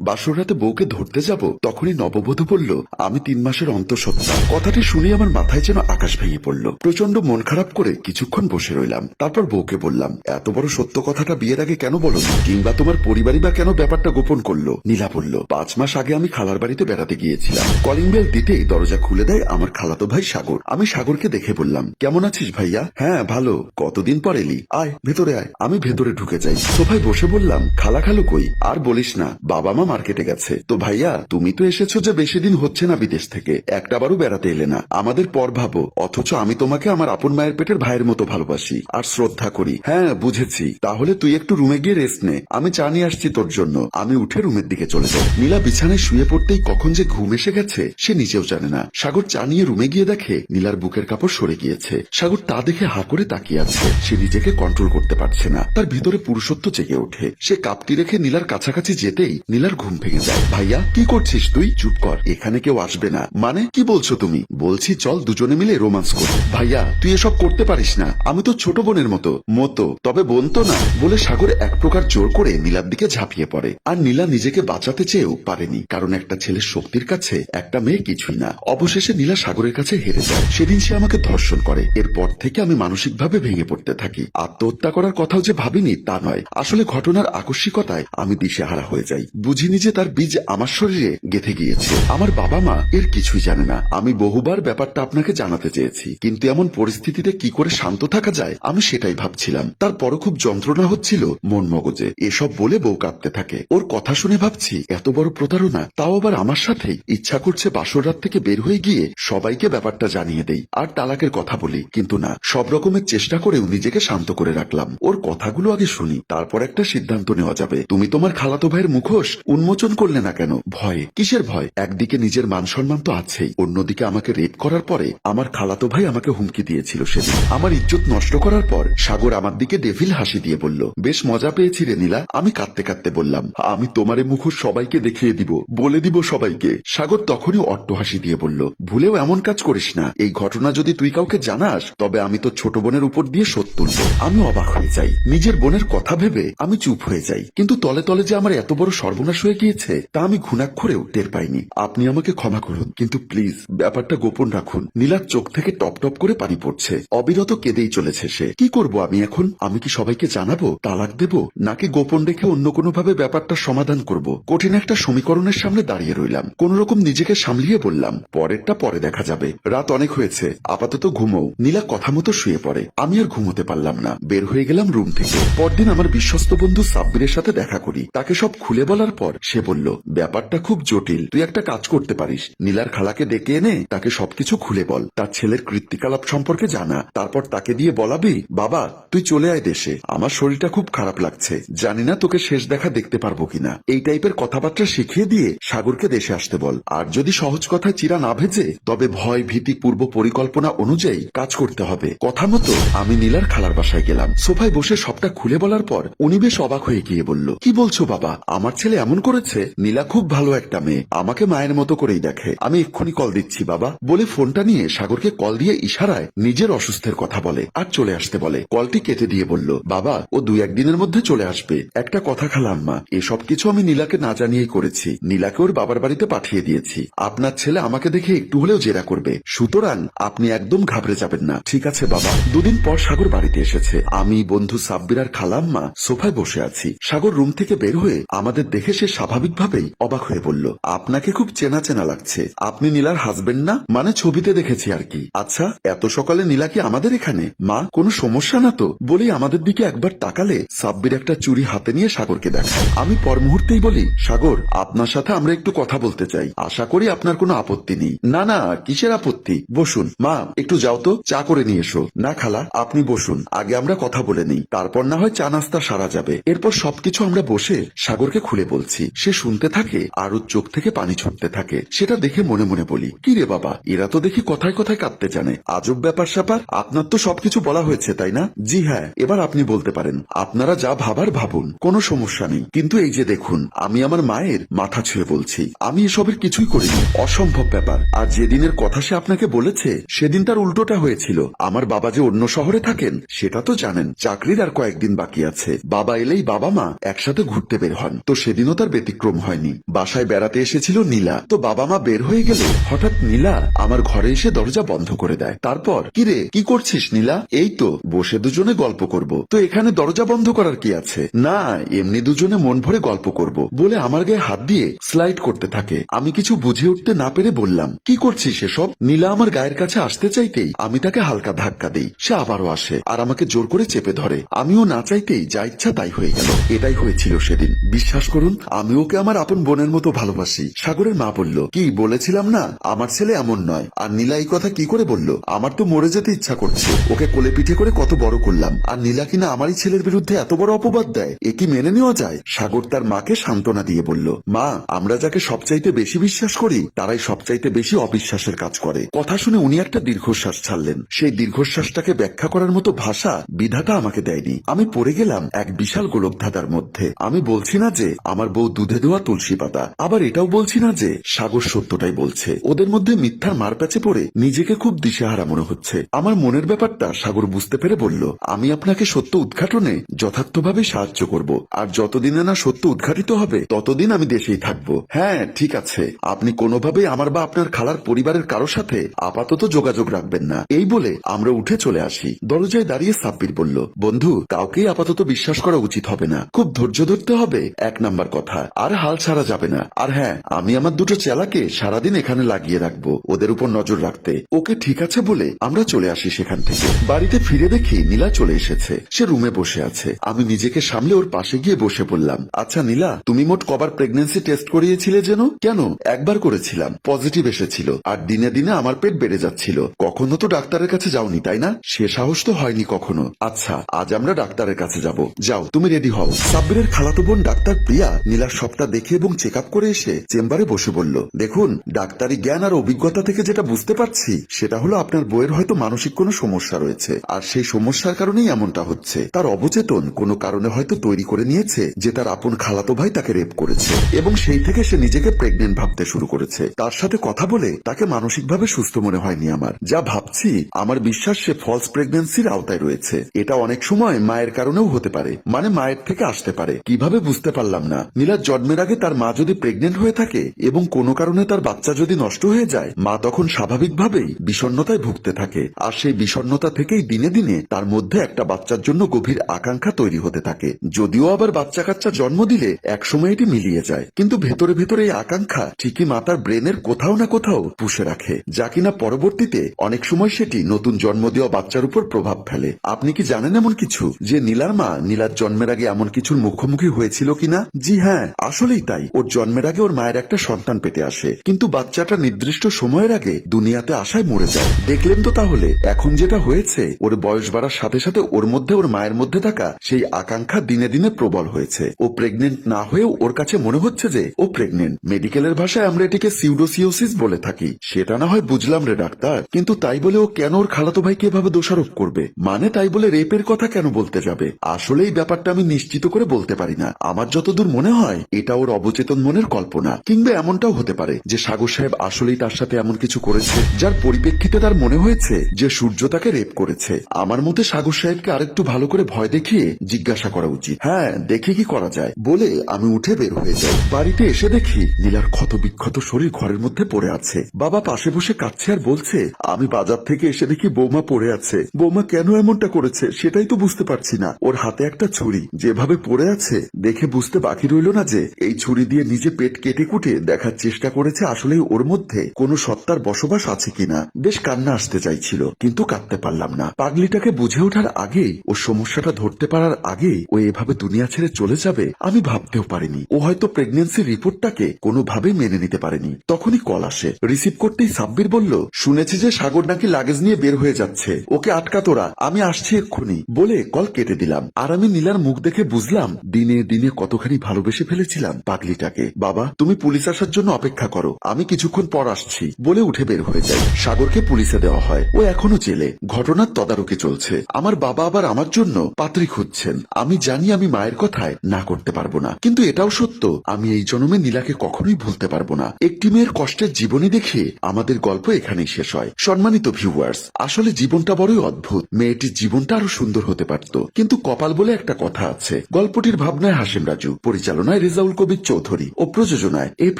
বাসর রাতে বউকে ধরতে যাব, তখনই নববধূ বলল, আমি তিন মাসের অন্তঃসত্ত্বা। কথাটি শুনে আমার মাথায় যেন আকাশ ভেঙে পড়ল। প্রচণ্ড মন খারাপ করে কিছুক্ষণ বসে রইলাম। তারপর বউকে বললাম, এত বড় সত্য কথাটা বিয়ের আগে কেন বলো? কিংবা তোমার পরিবারই বা কেন ব্যাপারটা গোপন করল? নীলা বলল, পাঁচ মাস আগে আমি খালার বাড়িতে বেড়াতে গিয়েছিলাম। কলিং বেল দিতেই দরজা খুলে দেয় আমার খালাতো ভাই সাগর। আমি সাগরকে দেখে বললাম, কেমন আছিস ভাইয়া? হ্যাঁ ভালো। কতদিন পর এলি? আয়, ভেতরে আয়। আমি ভেতরে ঢুকে যাই। সোফায় বসে বললাম, খালা খালু কই? আর বলিস না বাবা মা মার্কেটে গেছে। তো ভাইয়া, তুমি তো এসেছ যে বেশি দিন হচ্ছে না বিদেশ থেকে। একটাবারও বেড়াতে এলে না। আমাদের পর ভাবো। অথচ আমি তোমাকে আমার আপন মায়ের পেটের ভাইয়ের মতো ভালোবাসি আর শ্রদ্ধা করি। হ্যাঁ বুঝেছি। তাহলে তুই একটু রুমে গিয়ে রেস্ট নে। আমি চা নিয়ে আসছি তোর জন্য। আমি উঠে রুমের দিকে চলে যাই। নীলা বিছানায় শুয়ে পড়তেই কখন যে ঘুম এসে গেছে, সে নিজেও জানে না। সাগর চা নিয়ে রুমে গিয়ে দেখে নীলার বুকের কাপড় সরে গিয়েছে। সাগর তা দেখে হা করে তাকিয়ে আছে। সে নিজেকে কন্ট্রোল করতে পারছে না। তার ভিতরে পুরুষত্ব জেগে ওঠে। সে কাপটি রেখে নীলার কাছাকাছি যেতেই নীলার ঘুম ভেঙে যায়। ভাইয়া, কি করছিস তুই? চুপ কর, এখানে কেউ আসবে না। মানে কি বলছো তুমি? বলছি, চল দুজনে মিলে রোমান্স করি। ভাইয়া, তুই এসব করতে পারিস না। আমি তো ছোট বোনের মতো মতো, তবে বোন তো না, বলে সাগর এক প্রকার জোর করে নীলার দিকে ঝাঁপিয়ে পড়ে। আর নীলা নিজেকে বাঁচাতে চেয়েও পারেনি, কারণ একটা ছেলের শক্তির কাছে একটা মেয়ে কিছুই না। অবশেষে নীলা সাগরের কাছে হেরে যায়। সেদিন সে আমাকে ধর্ষণ করে। এরপর থেকে আমি মানসিকভাবে ভেঙে পড়তে থাকি। আত্মহত্যা করার কথাও যে ভাবিনি, তা নয়। আসলে ঘটনার আকস্মিকতায় আমি দিশেহারা হয়ে যাই। বুঝিনি যে তার বীজ আমার শরীরে গেথে গিয়েছে। আমার বাবা মা এর কিছুই জানে না। আমি বহুবার ব্যাপারটা আপনাকে জানাতে চেয়েছি। কিন্তু এমন পরিস্থিতিতে কি করে শান্ত থাকা যায়, আমি সেটাই ভাবছিলাম। তারপরও খুব যন্ত্রণা হচ্ছিল মন মগজে। এসব বলে বউ কাঁদতে থাকে। ওর কথা শুনে ভাবছি, এত বড় প্রতারণা, তাও আবার আমার সাথেই? ইচ্ছা করছে বাসর রাত থেকে বের হয়ে গিয়ে সবাইকে ব্যাপারটা জানিয়ে দেই আর তালাকের কথা বলি। কিন্তু না, সব রকমের চেষ্টা করেও নিজেকে শান্ত করে রাখলাম। ওর কথাগুলো আগে শুনি, তারপর একটা সিদ্ধান্ত নেওয়া যাবে। তুমি তোমার খালাতো ভাইয়ের মুখোশ উন্মোচন করলে না কেন? ভয়ে। কিসের ভয়? একদিকে নিজের মান সম্মান তো আছেই। অন্যদিকে আমাকে রেপ করার পরে আমার খালাতো ভাই আমাকে হুমকি দিয়েছিল সেদিন। আমার ইজ্জত নষ্ট করার পর সাগর আমার দিকে ডেভিল হাসি দিয়ে বলল, বেশ মজা পেয়েছি রে নীলা। আমি কাঁদতে কাঁদতে বললাম, আমি তোমারে মুখোশ সবাইকে দেখিয়ে দিব, বলে দিব সবাইকে। সাগর তখনই অট্ট হাসি দিয়ে বলল, ভুলেও এমন কাজ করিস না। এই ঘটনা যদি তুই কাউকে জানাস, তবে আমি তো ছোট বোনের উপর দিয়ে তুলব। আমি অবাক হয়ে যাই। নিজের বোনের কথা ভেবে আমি চুপ হয়ে যাই। কিন্তু তলে তলে যে আমার এত বড় সর্বনাশ গিয়েছে, তা আমি ঘুণাক্ষরেও টের পাইনি। আপনি আমাকে ক্ষমা করুন, কিন্তু প্লিজ, ব্যাপারটা গোপন রাখুন। নীলার চোখ থেকে টপ টপ করে পানি পড়ছে। অবিরত কেঁদেই চলেছে সে। কি করব আমি এখন? আমি কি সবাইকে জানাব? তালাক দেব? নাকি গোপন রেখে অন্য কোনো ভাবে ব্যাপারটা সমাধান করব? কঠিন একটা সমীকরণের সামনে দাঁড়িয়ে রইলাম। কোন রকম নিজেকে সামলিয়ে বললাম, পরেরটা পরে দেখা যাবে। রাত অনেক হয়েছে, আপাতত ঘুমো নীলা কথা মতো শুয়ে পড়ে। আমি আর ঘুমোতে পারলাম না। বের হয়ে গেলাম রুম থেকে। পরদিন আমার বিশ্বস্ত বন্ধু সাব্বিরের সাথে দেখা করি। তাকে সব খুলে বলার পর সে বলল, ব্যাপারটা খুব জটিল। তুই একটা কাজ করতে পারিস। নীলার খালাকে ডেকে এনে তাকে সবকিছু খুলে বল। তার ছেলের কৃত্তিকালাপ সম্পর্কে জানা। তারপর তাকে দিয়ে বলাবি, বাবা, তুই চলে আয় দেশে। আমার শরীরটা খুব খারাপ লাগছে। জানি না তোকে শেষ দেখা দেখতে পারব কিনা। এই টাইপের কথাবার্তা শিখিয়ে দিয়ে সাগরকে দেশে আসতে বল। আর যদি সহজ কথায় চিরা না ভেজে, তবে ভয়, ভীতি, পূর্ব পরিকল্পনা অনুযায়ী কাজ করতে হবে। কথা মতো আমি নীলার খালার বাসায় গেলাম। সোফায় বসে সবটা খুলে বলার পর উনি বেশ অবাক হয়ে গিয়ে বলল, কি বলছো বাবা? আমার ছেলে এমন করেছে? নীলা খুব ভালো একটা মেয়ে। আমাকে মায়ের মতো করেই দেখে। আমি এক্ষুনি কল দিচ্ছি, বাবা। বলে ফোনটা নিয়ে সাগরকে কল দিয়ে ইশারায় নিজের অসুস্থের কথা বলে আর চলে আসতে বলে। কলটি কেটে দিয়ে বলল, বাবা, ও দুই একদিনের মধ্যে চলে আসবে। একটা কথা খালাম, মা। এসব কিছু আমি নীলাকে না জানিয়েই করেছি। নীলাকে ওর বাবার বাড়িতে পাঠিয়ে দিয়েছি। আপনার ছেলে আমাকে দেখে একটু হলেও জেরা করবে। সুতরাং আপনি একদম ঘাবড়ে যাবেন না। ঠিক আছে, বাবা। দুদিন পর সাগর বাড়িতে এসেছে। আমি, বন্ধু সাব্বির আর খালাম্মা সোফায় বসে আছি। সাগর রুম থেকে বের হয়ে আমাদের দেখে সে স্বাভাবিকভাবেই অবাক হয়ে বলল, আপনাকে খুব চেনা চেনা লাগছে। আপনি নীলার হাজবেন্ড না? মানে ছবিতে দেখেছি আর কি। আচ্ছা এত সকালে নীলা কি আমাদের এখানে? মা, কোনো সমস্যা না তো? বলেই আমাদের দিকে একবার তাকালে সাব্বির একটা চুরি হাতে নিয়ে সাগরকে দেখায় আমি পর মুহূর্তেই বলি, সাগর, আপনার সাথে আমরা একটু কথা বলতে চাই। আশা করি আপনার কোনো আপত্তি নেই। না না, কিসের আপত্তি? বসুন। মা, একটু যাও তো, চা করে নিয়ে এসো। না, খালা, আপনি বসুন। আগে আমরা কথা বলে নিই। তারপর না হয় চা নাস্তা সারা যাবে। এরপর সবকিছু আমরা বসে সাগরকে খুলে বলছি। সে শুনতে থাকে আর ওর চোখ থেকে পানি ছুটতে থাকে। সেটা দেখে মনে মনে বলি কি রে বাবা, এরা তো দেখি কথায় কথায় কাঁদতে জানে। আজব ব্যাপার স্যাপার, আপনার তো সবকিছু বলা হয়েছে, তাই না? জি হ্যাঁ এবার আপনি বলতে পারেন। আপনারা যা ভাবার, ভাবুন, কোনো সমস্যা নেই। কিন্তু এই যে দেখুন, আমি আমার মায়ের মাথা ছুঁয়ে বলছি। আমি এসবের কিছুই করিনি। অসম্ভব ব্যাপার। আর যেদিনের কথা সে আপনাকে বলেছে, সেদিন তার উল্টোটা হয়েছিল। আমার বাবা যে অন্য শহরে থাকেন, সেটা তো জানেন। চাকরির আর কয়েকদিন বাকি আছে। বাবা এলেই বাবা মা একসাথে ঘুরতে বের হন। তো সেদিনও তার ব্যতিক্রম হয়নি। বাসায় বেড়াতে এসেছিল নীলা। তো বাবা মা বের হয়ে গেলে হঠাৎ নীলা আমার ঘরে এসে দরজা বন্ধ করে দেয়। তারপর কিরে কি করছিস নীলা? এই তো, বসে দুজনে গল্প করব। তো এখানে দরজা বন্ধ করার কি আছে? না, এমনি দুজনে মন ভরে গল্প করব। বলে আমার গায়ে হাত দিয়ে স্লাইড করতে থাকে। আমি কিছু বুঝে উঠতে না পেরে বললাম, কি করছিস এসব? নীলা আমার গায়ের কাছে আসতে চাইতেই আমি তাকে হালকা ধাক্কা দিই। সে আবারও আসে আর আমাকে জোর করে চেপে ধরে। আমিও না চাইতেই যা ইচ্ছা তাই হয়ে গেল। এটাই হয়েছিল সেদিন। বিশ্বাস করুন আমি ওকে আমার আপন বোনের মতো ভালোবাসি। সাগরের মা বলল, কি, বলেছিলাম না? আমার ছেলে এমন নয়। আর নীলা এই কথা কি করে বলল? আমার তো মরে যেতে ইচ্ছা করছে। ওকে কোলে পিঠে করে কত বড় করলাম। আর নীলা কিনা আমারই ছেলের বিরুদ্ধে এত বড় অপবাদ দেয়? এ কি মেনে নেওয়া যায়? সাগর তার মাকে সান্ত্বনা দিয়ে বলল, মা, আমরা যাকে সবচাইতে বেশি বিশ্বাস করি, তারাই সবচাইতে বেশি অবিশ্বাসের কাজ করে। কথা শুনে উনি একটা দীর্ঘশ্বাস ছাড়লেন। সেই দীর্ঘশ্বাসটাকে ব্যাখ্যা করার মতো ভাষা বিধাতা আমাকে দেয়নি। আমি পড়ে গেলাম এক বিশাল গোলকধাঁধার মধ্যে। আমি বলছি না যে, আমার বউ দুধে দেওয়া তুলসী পাতা। আবার এটাও বলছি না যে সাগর সত্যটাই বলছে। ওদের মধ্যে মিথ্যার মারপ্যাচে পড়ে নিজেকে খুব দিশেহারা মনে হচ্ছে। আমার মনের ব্যাপারটা সাগর বুঝতে পেরে বলল, আমি আপনাকে সত্য উদ্ঘাটনে যথার্থভাবে সাহায্য করব। আর যতদিনে না সত্য উদ্ঘাটিত হবে, ততদিন আমি দেশেই থাকব। হ্যাঁ ঠিক আছে। আপনি কোনোভাবেই আমার বা আপনার খালার পরিবারের কারও সাথে আপাতত যোগাযোগ রাখবেন না। এই বলে আমরা উঠে চলে আসি। দরজায় দাঁড়িয়ে সাব্বির বলল, বন্ধু, কাউকেই আপাতত বিশ্বাস করা উচিত হবে না। খুব ধৈর্য ধরতে হবে, এক নাম্বার কথা। আর হাল ছাড়া যাবে না। আর হ্যাঁ আমি আমার দুটো চেলাকে সারাদিন এখানে লাগিয়ে রাখব, ওদের উপর নজর রাখতে। ওকে ঠিক আছে বলে আমরা চলে আসি সেখান থেকে। বাড়িতে ফিরে দেখি নীলা চলে এসেছে। সে রুমে বসে আছে। আমি নিজেকে সামলে ওর পাশে গিয়ে বসে পড়লাম। আচ্ছা নীলা, তুমি মোট কবার প্রেগনেন্সি টেস্ট করিয়েছিলে যেন? কেন? একবার করেছিলাম। পজিটিভ এসেছিল। আর দিনে দিনে আমার পেট বেড়ে যাচ্ছিল। কখনো তো ডাক্তারের কাছে যাওনি, তাই না? সে সাহস তো হয়নি কখনো। আচ্ছা আজ আমরা ডাক্তারের কাছে যাব। যাও, তুমি রেডি হও। সাব্বিরের খালাতো বোন ডাক্তার প্রিয়া নীলার সবটা দেখে এবং চেক করে এসে চেম্বারে বসে বলল, দেখুন, ডাক্তারি জ্ঞান আর অভিজ্ঞতা থেকে যেটা বুঝতে পারছি, সেটা হলো আপনার বইয়ের হয়তো মানসিক কোনো সমস্যা রয়েছে। আর সেই সমস্যার কারণেই এমনটা হচ্ছে। তার অবচেতন কোনো কারণে হয়তো তৈরি করে নিয়েছে যে তার আপন খালাতো ভাই তাকে রেপ করেছে এবং সেই থেকে সে নিজেকে প্রেগনেন্ট ভাবতে শুরু করেছে। তার সাথে কথা বলে তাকে মানসিকভাবে সুস্থ মনে হয়নি আমার। যা ভাবছি, আমার বিশ্বাস সে ফলস প্রেগনেন্সির আওতায় রয়েছে। এটা অনেক সময় মায়ের কারণেও হতে পারে। মানে মায়ের থেকে আসতে পারে। কীভাবে বুঝতে পারলাম না। নীলার জন্মের আগে তার মা যদি প্রেগনেন্ট হয়ে থাকে এবং কোনো কারণে তার বাচ্চা যদি নষ্ট হয়ে যায়, মা তখন স্বাভাবিকভাবেই বিষণ্ণতায় ভুগতে থাকে। আর সেই বিষণ্ণতা থেকেই দিনে দিনে তার মধ্যে একটা বাচ্চার জন্য গভীর আকাঙ্ক্ষা তৈরি হতে থাকে। যদিও আবার বাচ্চা কাচ্চা জন্ম দিলে একসময় এটি মিলিয়ে যায়, কিন্তু ভেতরে ভেতরে এই আকাঙ্ক্ষা ঠিকই মাতার ব্রেনের কোথাও না কোথাও পুষে রাখে, যা কিনা পরবর্তীতে অনেক সময় সেটি নতুন জন্ম দেওয়া বাচ্চার উপর প্রভাব ফেলে। আপনি কি জানেন এমন কিছু? যে নীলার মা নীলার জন্মের আগে এমন কিছুর মুখোমুখি হয়েছিল কিনা? জি হ্যাঁ আসলেই তাই। ওর জন্মের আগে ওর মায়ের একটা সন্তান পেতে আসে। কিন্তু বাচ্চাটা নির্দিষ্ট সময়ের আগে দুনিয়াতে আসায় মরে যায়। দেখলেন তো তাহলে, এখন যেটা হয়েছে, ওর বয়স বাড়ার সাথে সাথে ওর মধ্যে, ওর মায়ের মধ্যে থাকা সেই আকাঙ্ক্ষা দিনে দিনে প্রবল হয়েছে। ও প্রেগনেন্ট না হয়েও ওর কাছে মনে হচ্ছে যে, ও প্রেগনেন্ট মেডিকেলের ভাষায় আমরা এটিকে সিউডোসিওসিস বলে থাকি। সেটা না হয় বুঝলাম রে ডাক্তার। কিন্তু তাই বলে ও কেন ওর খালাতো ভাইকে এভাবে দোষারোপ করবে? মানে তাই বলে রেপের কথা কেন বলতে যাবে? আসলে এই ব্যাপারটা আমি নিশ্চিত করে বলতে পারি না। আমার যতদূর মনে হয় এটা ওর অবচেতন মনের কল্পনা। কিংবা এমনটাও হতে পারে যে সাগর সাহেব আসলেই তার সাথে এমন কিছু করেছে, যার পরিপ্রেক্ষিতে তার মনে হয়েছে যে সূর্য তাকে রেপ করেছে। আমার মতে সাগর সাহেবকে আরেকটু ভালো করে ভয় দেখিয়ে জিজ্ঞাসা করা উচিত। হ্যাঁ দেখে কি করা যায়? বলে আমি উঠে বের হয়ে যাই। বাড়িতে এসে দেখি নীলার ক্ষত বিক্ষত শরীর ঘরের মধ্যে পড়ে আছে। বাবা পাশে বসে কাঁদছে আর বলছে, আমি বাজার থেকে এসে দেখি বৌমা পড়ে আছে। বৌমা কেন এমনটা করেছে সেটাই তো বুঝতে পারছি না। ওর হাতে একটা ছুরি। যেভাবে পড়ে আছে, দেখে বুঝতে বাকি রইল না যে এই ছুরি দিয়ে নিজে পেট কেটে কুটে দেখার চেষ্টা করেছে আসলে ওর মধ্যে কোনো সত্তার বসবাস আছে কিনা? বেশ কান্না আসতে চাইছিল, কিন্তু কাঁদতে পারলাম না। পাগলিটাকে বুঝে ওঠার আগেই, ওর সমস্যাটা ধরতে পারার আগেই ও এভাবে দুনিয়া ছেড়ে চলে যাবে, আমি ভাবতেও পারিনি। ও হয়তো প্রেগনেন্সি রিপোর্টটাকে কোনোভাবেই মেনে নিতে পারেনি। তখনই কল আসে। রিসিভ করতেই সাব্বির বলল, শুনেছি যে সাগর নাকি লাগেজ নিয়ে বের হয়ে যাচ্ছে। ওকে আটকা তোরা, আমি আসছি এক্ষুনি। বলে কল কেটে দিলাম। আর আমি নীলার মুখ দেখে বুঝলাম, দিনে দিনে কতখানি ভালোবেসে ফেলেছিলাম পাগলিটাকে। বাবা, তুমি পুলিশ আসার জন্য অপেক্ষা করো। আমি কিছুক্ষণ পর আসছি। বলে উঠে বের হয়ে যাই। সাগরকে পুলিশে দেওয়া হয়। ও এখনও জেলে। ঘটনার তদারকি চলছে। আমার বাবা আবার আমার জন্য পাত্রী খুঁজছেন। আমি জানি আমি মায়ের কথায় না করতে পারব না। কিন্তু এটাও সত্য। আমি এই জন্মে নীলাকে কখনোই ভুলতে পারব না। একটি মেয়ের কষ্টের জীবনী দেখে আমাদের গল্প এখানেই শেষ হয়। সম্মানিত ভিউয়ার্স আসলে জীবনটা বড়ই অদ্ভুত। মেয়েটির জীবনটা আরও সুন্দর হতে পারত। কিন্তু কপাল বলে একটা কথা আছে। গল্পটির ভাবনায় হাসিম রাজু, পরিচালনায় রচনায় রেজাউল কবির চৌধুরী ও প্রযোজনায় এফ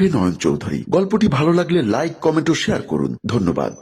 এ নয়ন চৌধুরী। গল্পটি ভালো লাগলে লাইক, কমেন্ট ও শেয়ার করুন। ধন্যবাদ।